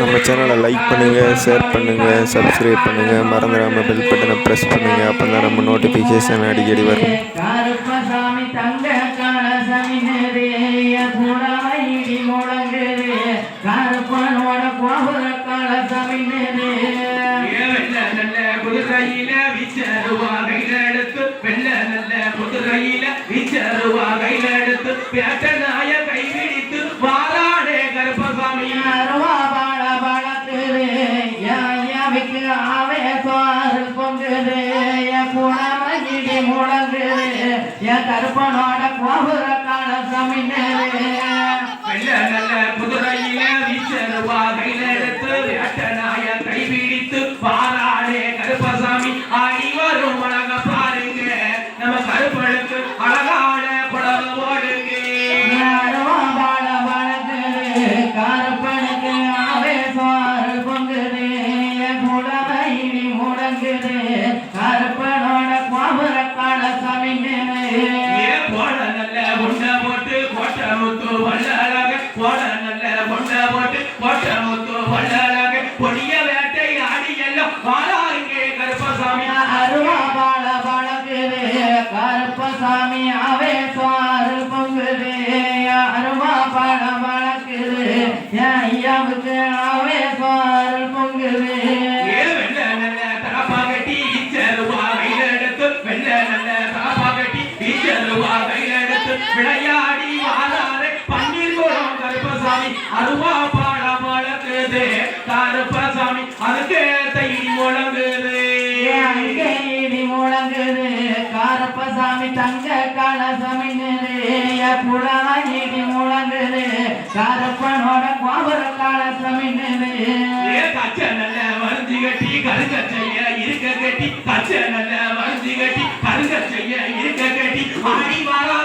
நம்ம சேனலை லைக் பண்ணுங்கள் ஷேர் பண்ணுங்கள் சப்ஸ்கிரைப் பண்ணுங்கள் மறந்துடாமல் பெல் பட்டனை ப்ரெஸ் பண்ணுங்கள் அப்போ தான் நம்ம நோட்டிஃபிகேஷன் அடிக்கடி வரும். கருப்பசாமி தங்க கலசமி நிறைய குணமைடி முழங்குது. கருப்பனோட கோபுர கலசமி சோறு என் குணமைடி முழங்குது என் கருப்பனோட கோபுர கலசமி நிறைய பொடிய வேட்டை ஆடி எல்லாம் வாராருங்க கருப்பசாமி. அருவா பாட பழகுது கருப்பசாமி அவே சுவாரு பொங்குது அருவா பாட பழகுது ஐயாவுக்கு அவே கையில எடுத்து விளையாடி வாராரு பன்னீர் குளம் கருப்பசாமி. அருவா இடி முழங்குது கருப்பசாமி தங்க கலசமி நிறைய புலா முழங்குது காரப்பனோட கோபுர கலசமி நிறைய கச்ச நல்ல மருந்து கட்டி கருங்க செய்ய இருக்க கட்டி கச்ச நல்ல மருந்து கட்டி கருங்க செய்ய இருக்க கட்டி ஆடி வாரா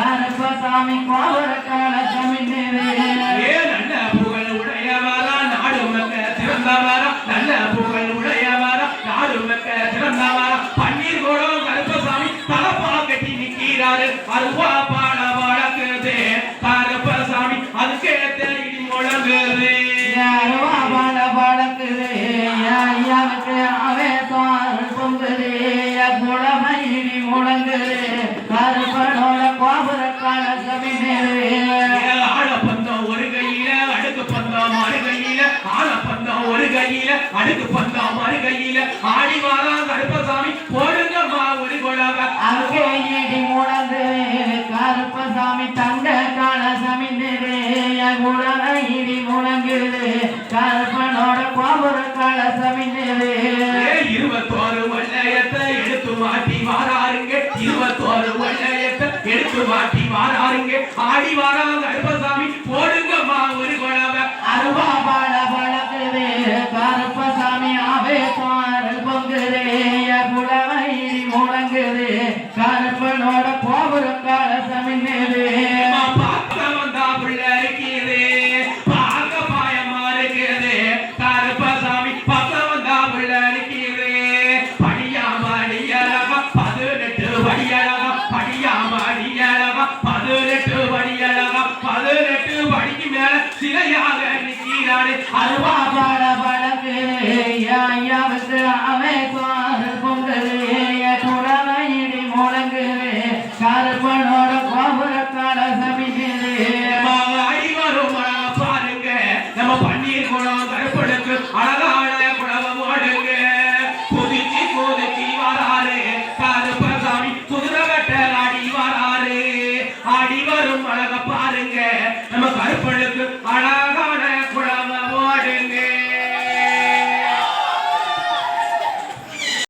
கருப்பசாமி கோபுர கலசமி நிறைய ஏ நல்ல புகழ் உடையவரா நாடு மக்க சிறந்தவரா நல்ல புகழ் உடையவரா நாடு மக்க சிறந்தவரா. பன்னீர் குடம் கருப்பசாமி தலப்பா கட்டி நிக்கிறாரு அருவா அடுக்கு பந்தம் மறு கையில ஆடி வாரா கருப்பசாமி போடுங்கம்மா ஒரு குழவ. அங்கே இடி முழங்கு கருப்பசாமி தங்க காலசாமி நிறைய குழல இடி முழங்குது கருப்பனோட கோபுர காலசாமி நிறைய இருபத்தோரு வல்லையத்தை எடுத்து மாட்டி வாராருங்க சிலையாக நிற்கிறாளே அல்வா பாட பழக்கு ஐயா வந்து அமைப்பார் பொங்கலே துணவையிடி முழங்குவே கருப்பனோட கோபுரத்தால சமிகளே அடிவரும் பாருங்க. நம்ம பன்னீர் குணம் கருப்பனுக்கு அழகான குணம் ஓடுங்க புதுச்சி புதுச்சி வராரு கருப்பசாமி குதிரை வெட்ட அடி வராரு அடி வரும் அழக பாருங்க. நம்ம கருப்பனு